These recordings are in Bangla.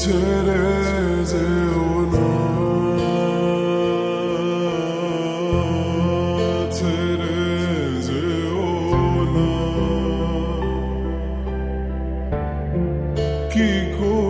ছেড়ে যেও না ছেড়ে যেও না কি করে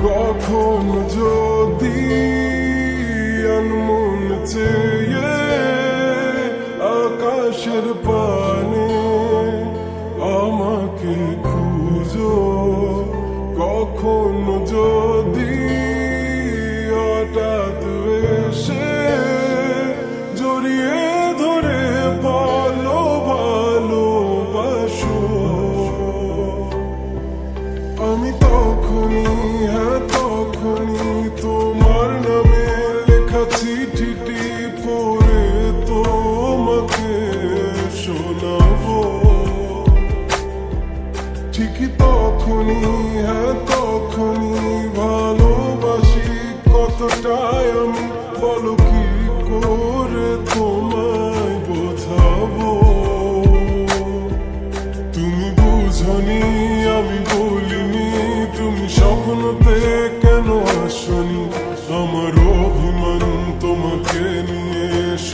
কখন যদি আনমন চেয়ে আকাশের পানে আমাকে খুঁজো কখন যদি হঠাৎ তখনই তোমার নামে লেখা চিঠিটি পড়ে তোমাকে শোনাবো। ঠিকই তখনই হ্যাঁ তখনই ভালোবাসি কতটাই আমি।